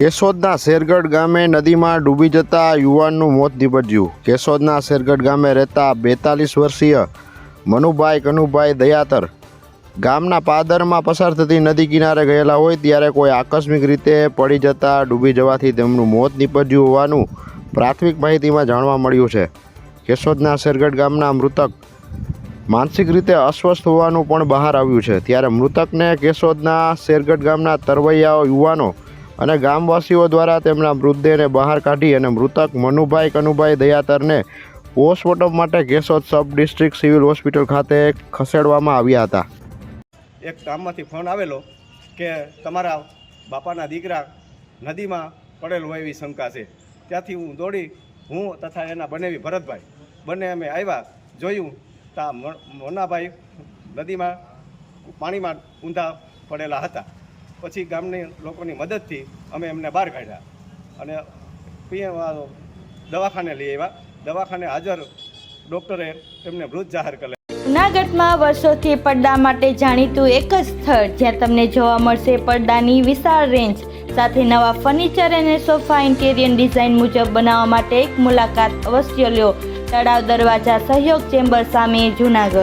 કેશોદના શેરગઢ ગામે નદીમાં ડૂબી જતા યુવાનનું મોત નીપજ્યું. કેશોદના શેરગઢ ગામે રહેતા બેતાલીસ વર્ષીય મનુભાઈ કનુભાઈ દયાતર ગામના પાદરમાં પસાર થતી નદી કિનારે ગયેલા હોય ત્યારે કોઈ આકસ્મિક રીતે પડી જતા ડૂબી જવાથી તેમનું મોત નીપજ્યું હોવાનું પ્રાથમિક માહિતીમાં જાણવા મળ્યું છે. કેશોદના શેરગઢ ગામના મૃતક માનસિક રીતે અસ્વસ્થ હોવાનું પણ બહાર આવ્યું છે. ત્યારે મૃતકને કેશોદના શેરગઢ ગામના તરવૈયાઓ યુવાનો અને ગામવાસીઓ દ્વારા તેમના મૃતદેહને બહાર કાઢી અને મૃતક મનુભાઈ કનુભાઈ દયાતરને પોસ્ટમોર્ટમ માટે Keshod sub district civil hospital ખાતે ખસેડવામાં આવ્યા હતા. એક ગામમાંથી ફોન આવેલો કે તમારા બાપાના દીકરા નદીમાં પડેલ હોય એવી શંકા છે. ત્યાંથી હું દોડી, હું તથા એના બનેવી ભરતભાઈ. બંને અમે આવ્યા, જોયું તા મોનાભાઈ નદીમાં પાણીમાં ઊંધા પડેલા હતા. પછી ગામની લોકોની મદદથી અમે એમને બહાર કાઢ્યા. અને દવાખાને લઈ આવ્યા. દવાખાને હાજર ડોક્ટરે તેમને મૃત જાહેર કરેલ. જૂનાગઢમાં વર્ષોથી પડદા માટે જાણીતું એક જ સ્થળ જ્યાં તમને જોવા મળશે પડદાની વિશાળ રેન્જ સાથે નવા ફર્નિચર અને સોફા ઇન્ટેરિયર ડિઝાઇન મુજબ બનાવવા માટે એક મુલાકાત અવશ્ય લ્યો તળાવ દરવાજા સહયોગ ચેમ્બર સામે જૂનાગઢ.